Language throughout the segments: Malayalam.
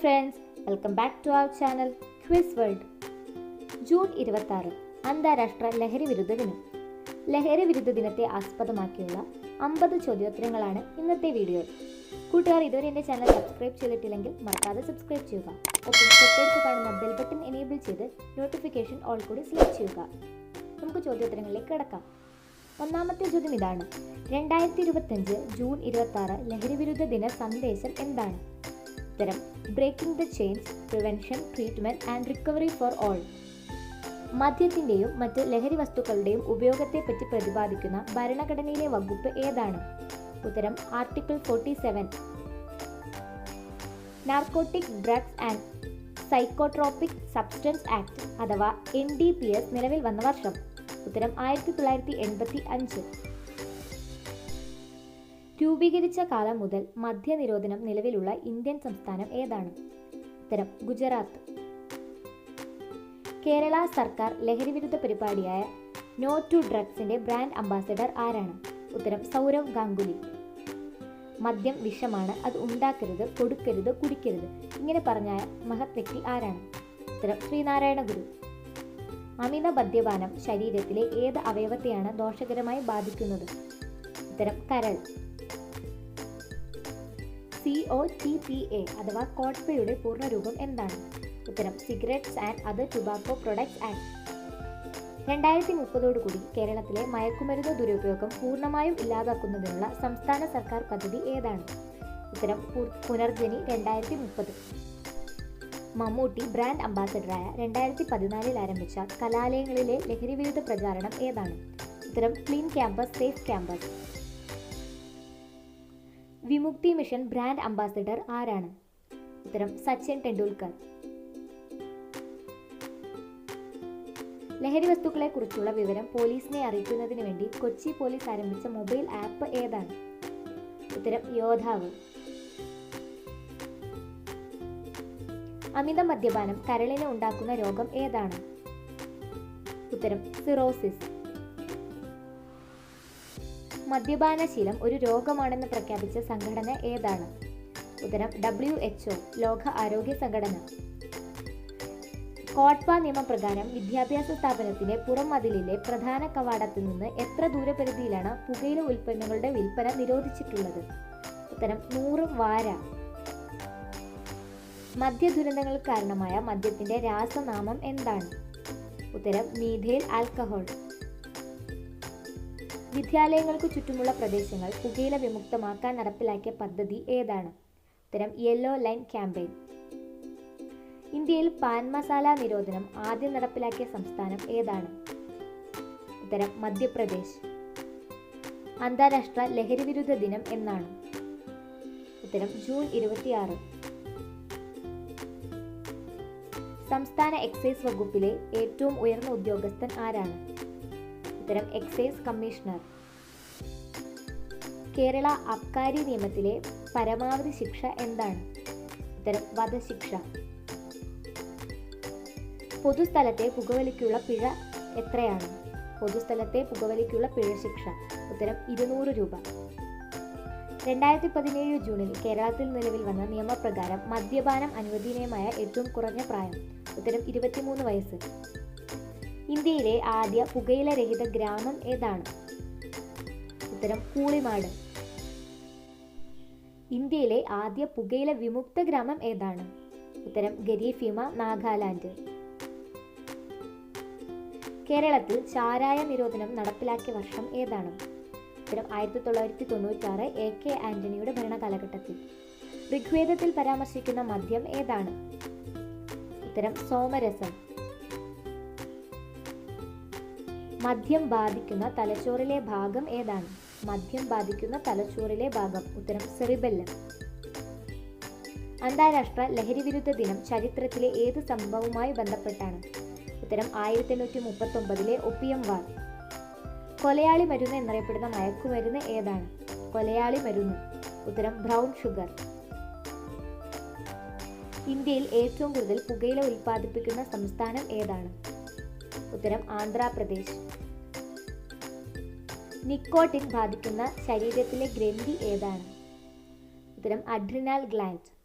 Friends welcome back to our channel quiz world June ഇരുപത്തി അന്താരാഷ്ട്ര ലഹരി വിരുദ്ധ ദിനം. ലഹരി വിരുദ്ധ ദിനത്തെ ആസ്പദമാക്കിയുള്ള അമ്പത് ചോദ്യോത്തരങ്ങളാണ് ഇന്നത്തെ വീഡിയോ. കൂട്ടുകാർ ഇതുവരെ എന്റെ ചാനൽ സബ്സ്ക്രൈബ് ചെയ്തിട്ടില്ലെങ്കിൽ മറക്കാതെ സബ്സ്ക്രൈബ് ചെയ്യുക. ഒപ്പം തൊട്ടടുത്ത് കാണുന്ന ബെൽ ബട്ടൺ എനേബിൾ ചെയ്ത് നോട്ടിഫിക്കേഷൻ ഓൾ കൂടി സെലക്ട് ചെയ്യുക. നമുക്ക് ചോദ്യോത്തരങ്ങളിലേക്ക് കിടക്കാം. ഒന്നാമത്തെ ചോദ്യം ഇതാണ്. രണ്ടായിരത്തി ഇരുപത്തഞ്ച് ജൂൺ ഇരുപത്തി ആറ് ലഹരി വിരുദ്ധ ദിന സന്ദേശം എന്താണ്? ഉത്തരം. Breaking the chains prevention treatment and recovery for all മദ്യത്തിന്റെയും മറ്റ് ലഹരി വസ്തുക്കളുടെയും ഉപയോഗത്തെപ്പറ്റി പ്രതിപാദിക്കുന്ന ഭരണഘടനയിലെ വകുപ്പ് ഏതാണ്? ഉത്തരം article forty seven narcotic drugs and psychotropic substance act അഥവാ എൻ ഡി പി എസ് നിലവിൽ വന്ന വർഷം. ഉത്തരം ആയിരത്തി തൊള്ളായിരത്തി എൺപത്തി അഞ്ച്. രൂപീകരിച്ച കാലം മുതൽ മദ്യനിരോധനം നിലവിലുള്ള ഇന്ത്യൻ സംസ്ഥാനം ഏതാണ്? ഉത്തരം ഗുജറാത്ത്. കേരള സർക്കാർ ലഹരി വിരുദ്ധ പരിപാടിയായ നോ ടു ഡ്രഗ്സിന്റെ ബ്രാൻഡ് അംബാസഡർ ആരാണ്? ഉത്തരം സൗരവ് ഗാംഗുലി. മദ്യം വിഷമാണ് അത് ഉണ്ടാക്കരുത് കൊടുക്കരുത് കുടിക്കരുത്. ഇങ്ങനെ പറഞ്ഞ മഹത് വ്യക്തി ആരാണ്? ഉത്തരം ശ്രീനാരായണ ഗുരു. അമിത മദ്യപാനം ശരീരത്തിലെ ഏത് അവയവത്തെയാണ് ദോഷകരമായി ബാധിക്കുന്നത്? ഉത്തരം കരൾ. C O T P A അഥവാ കോട്ട്പയുടെ പൂർണരൂപം എന്താണ്? ഉത്തരം cigarettes and other tobacco products act രണ്ടായിരത്തി മുപ്പതോടുകൂടി കേരളത്തിലെ മയക്കുമരുന്ന് ദുരുപയോഗം പൂർണമായും ഇല്ലാതാക്കുന്നതിനുള്ള സംസ്ഥാന സർക്കാർ പദ്ധതി ഏതാണ്? ഉത്തരം പുനർജനി രണ്ടായിരത്തി മുപ്പത് മമ്മൂട്ടി ബ്രാൻഡ് അംബാസഡറായ രണ്ടായിരത്തി പതിനാലിൽ ആരംഭിച്ച കലാലയങ്ങളിലെ ലഹരിവിരുദ്ധ പ്രചാരണം ഏതാണ്? ഉത്തരം clean campus safe campus. Vimukthi mission brand ambassador ആരാണ്? ഉത്തരം സച്ചിൻ ടെണ്ടുൽക്കർ. ലഹരി വസ്തുക്കളെ കുറിച്ചുള്ള വിവരം പോലീസിനെ അറിയിക്കുന്നതിന് വേണ്ടി കൊച്ചി പോലീസ് ആരംഭിച്ച മൊബൈൽ ആപ്പ് ഏതാണ്? ഉത്തരം യോധാവ് അമിത മദ്യപാനം കരളിന് ഉണ്ടാക്കുന്ന രോഗം ഏതാണ്? ഉത്തരം സിറോസിസ്. മദ്യപാനശീലം ഒരു രോഗമാണെന്ന് പ്രഖ്യാപിച്ച സംഘടന ഏതാണ്? ഉത്തരം ഡബ്ല്യു എച്ച്ഒ ലോക ആരോഗ്യ സംഘടന. കോട്ട്പ നിയമപ്രകാരം വിദ്യാഭ്യാസ സ്ഥാപനത്തിന്റെ പുറം മതിലിലെ പ്രധാന കവാടത്തിൽ നിന്ന് എത്ര ദൂരപരിധിയിലാണ് പുകയില ഉൽപ്പന്നങ്ങളുടെ വിൽപ്പന നിരോധിച്ചിട്ടുള്ളത്? ഉത്തരം നൂറ് വാര. മദ്യ ദുരന്തങ്ങൾ കാരണമായ മദ്യത്തിന്റെ രാസനാമം എന്താണ്? ഉത്തരം മീഥേൽ ആൽക്കഹോൾ. വിദ്യാലയങ്ങൾക്ക് ചുറ്റുമുള്ള പ്രദേശങ്ങൾ പുകയില വിമുക്തമാക്കാൻ നടപ്പിലാക്കിയ പദ്ധതി ഏതാണ്? ഉത്തരം യെല്ലോ ലൈൻ ക്യാമ്പയിൻ. ഇന്ത്യയിൽ പാൻ മസാല നിരോധനം ആദ്യം നടപ്പിലാക്കിയ സംസ്ഥാനം ഏതാണ്? ഉത്തരം മധ്യപ്രദേശ്. അന്താരാഷ്ട്ര ലഹരി വിരുദ്ധ ദിനം എന്നാണ്. ഉത്തരം ജൂൺ ഇരുപത്തിയാറ്. സംസ്ഥാന എക്സൈസ് വകുപ്പിലെ ഏറ്റവും ഉയർന്ന ഉദ്യോഗസ്ഥൻ ആരാണ്? ഉത്തരം എക്സൈസ് കമ്മീഷണർ കേരള അബ്കാരി നിയമത്തിലെ പരമാവധി ശിക്ഷ എന്താണ്? ഉത്തരം വധശിക്ഷ. പൊതുസ്ഥലത്തെ പുകവലിക്കുള്ള പിഴ എത്രയാണ്? പൊതുസ്ഥലത്തെ പുകവലിക്കുള്ള പിഴ ശിക്ഷ. ഉത്തരം ഇരുന്നൂറ് രൂപ. രണ്ടായിരത്തി പതിനേഴ് ജൂണിൽ കേരളത്തിൽ നിലവിൽ വന്ന നിയമപ്രകാരം മദ്യപാനം അനുവദനീയമായ ഏറ്റവും കുറഞ്ഞ പ്രായം. ഉത്തരം ഇരുപത്തിമൂന്ന് വയസ്സ്. ഇന്ത്യയിലെ ആദ്യ പുകയില രഹിത ഗ്രാമം ഏതാണ്? ഉത്തരം കൂളിമാട്. ഇന്ത്യയിലെ ആദ്യ പുകയില വിമുക്ത ഗ്രാമം ഏതാണ്? ഉത്തരം ഗരീഫിമ നാഗാലാൻഡ്. കേരളത്തിൽ ചാരായ നിരോധനം നടപ്പിലാക്കിയ വർഷം ഏതാണ്? ഉത്തരം ആയിരത്തി തൊള്ളായിരത്തി തൊണ്ണൂറ്റാറ് എ കെ ആന്റണിയുടെ ഭരണകാലഘട്ടത്തിൽ. ഋഗ്വേദത്തിൽ പരാമർശിക്കുന്ന മദ്യം ഏതാണ്? ഉത്തരം സോമരസം. മദ്യം ബാധിക്കുന്ന തലച്ചോറിലെ ഭാഗം ഏതാണ്? മദ്യം ബാധിക്കുന്ന തലച്ചോറിലെ ഭാഗം. ഉത്തരം സെറിബെല്ലം. അന്താരാഷ്ട്ര ലഹരി വിരുദ്ധ ദിനം ചരിത്രത്തിലെ ഏത് സംഭവവുമായി ബന്ധപ്പെട്ടാണ്? ഉത്തരം ആയിരത്തി എണ്ണൂറ്റി മുപ്പത്തി ഒമ്പതിലെ ഒപ്പിയം വാർ. കൊലയാളി മരുന്ന് എന്നറിയപ്പെടുന്ന മയക്കുമരുന്ന് ഏതാണ്? കൊലയാളി മരുന്ന്. ഉത്തരം ബ്രൗൺ ഷുഗർ. ഇന്ത്യയിൽ ഏറ്റവും കൂടുതൽ പുകയില ഉൽപ്പാദിപ്പിക്കുന്ന സംസ്ഥാനം ഏതാണ്? ഉത്തരം ആന്ധ്രാപ്രദേശ്. നിക്കോട്ടിൻ ബാധിക്കുന്ന ശരീരത്തിലെ ഗ്രന്ഥി ഏതാണ്? ഉത്തരം അഡ്രിനാൽ ഗ്ലാൻഡ്.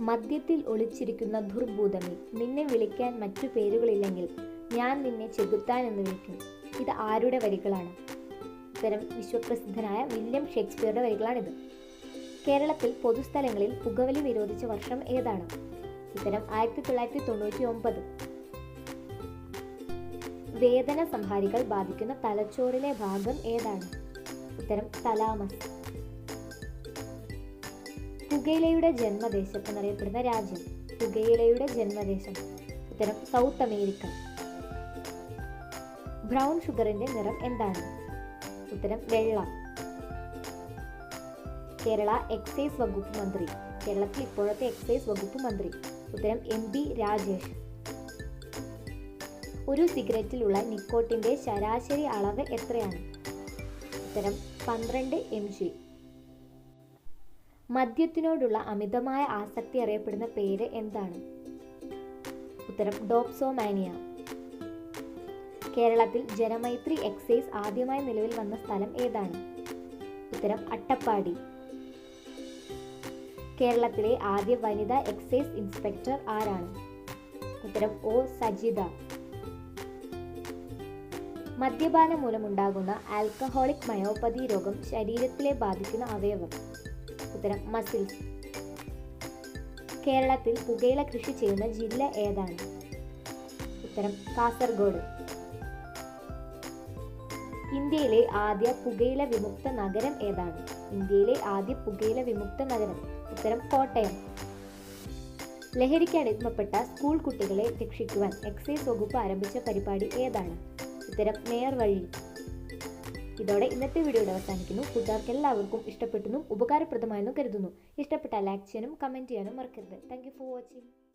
മദ്യത്തിൽ ഒളിച്ചിരിക്കുന്ന ദുർഭൂതമേ നിന്നെ വിളിക്കാൻ മറ്റു പേരുകളില്ലെങ്കിൽ ഞാൻ നിന്നെ ചെകുത്താൻ എന്ന് വിളിക്കും. ഇത് ആരുടെ വരികളാണ്? ഉത്തരം വിശ്വപ്രസിദ്ധനായ വില്യം ഷേക്സ്പിയറുടെ വരികളാണിത്. കേരളത്തിൽ പൊതുസ്ഥലങ്ങളിൽ പുകവലി നിരോധിച്ച വർഷം ഏതാണ്? ഉത്തരം ആയിരത്തി തൊള്ളായിരത്തി തൊണ്ണൂറ്റി ഒമ്പത് വേദന സംഹാരികൾ ബാധിക്കുന്ന തലച്ചോറിലെ ഭാഗം ഏതാണ്? ഉത്തരം തലാമസ്. പുകയിലയുടെ ജന്മദേശം എന്നറിയപ്പെടുന്ന രാജ്യം. പുകയിലയുടെ ജന്മദേശം. ഉത്തരം സൗത്ത് അമേരിക്ക. ബ്രൗൺ ഷുഗറിന്റെ നിറം എന്താണ്? ഉത്തരം വെള്ള. കേരള എക്സൈസ് വകുപ്പ് മന്ത്രി. കേരളത്തിൽ ഇപ്പോഴത്തെ എക്സൈസ് വകുപ്പ് മന്ത്രി. ഉത്തരം എം ബി രാജേഷ്. ഒരു സിഗരറ്റിലുള്ള നിക്കോട്ടിന്റെ ശരാശരി അളവ് എത്രയാണ്? ഉത്തരം പന്ത്രണ്ട് എം ജി മദ്യത്തിനോടുള്ള അമിതമായ ആസക്തി അറിയപ്പെടുന്ന പേര് എന്താണ്? ഉത്തരം ഡോപ്സോമാനിയ. കേരളത്തിൽ ജനമൈത്രി എക്സൈസ് ആദ്യമായി നിലവിൽ വന്ന സ്ഥലം ഏതാണ്? ഉത്തരം അട്ടപ്പാടി. കേരളത്തിലെ ആദ്യ വനിതാ എക്സൈസ് ഇൻസ്പെക്ടർ ആരാണ്? ഉത്തരം ഒ. സജിത. മദ്യപാനം മൂലമുണ്ടാകുന്ന ആൽക്കഹോളിക് മയോപ്പതി രോഗം ശരീരത്തിലെ ബാധിക്കുന്ന അവയവം. ഉത്തരം മസിൽസ് കേരളത്തിൽ പുകയില കൃഷി ചെയ്യുന്ന ജില്ല ഏതാണ്? ഉത്തരം കാസർഗോഡ്. ഇന്ത്യയിലെ ആദ്യ പുകയില വിമുക്ത നഗരം ഏതാണ്? ഇന്ത്യയിലെ ആദ്യ പുകയില വിമുക്ത നഗരം. ഉത്തരം കോട്ടയം. ലഹരിക്ക് അടിമപ്പെട്ട സ്കൂൾ കുട്ടികളെ രക്ഷിക്കുവാൻ എക്സൈസ് വകുപ്പ് ആരംഭിച്ച പരിപാടി ഏതാണ്? ഉത്തരം നേർ വഴി. ഇതോടെ ഇന്നത്തെ വീഡിയോയുടെ അവസാനിക്കുന്നു. കൂട്ടുകാർക്ക് എല്ലാവർക്കും ഇഷ്ടപ്പെട്ടെന്നും ഉപകാരപ്രദമായെന്നും കരുതുന്നു. ഇഷ്ടപ്പെട്ട ലൈക്ക് ചെയ്യാനും കമന്റ് ചെയ്യാനും മറക്കരുത്. Thank for watching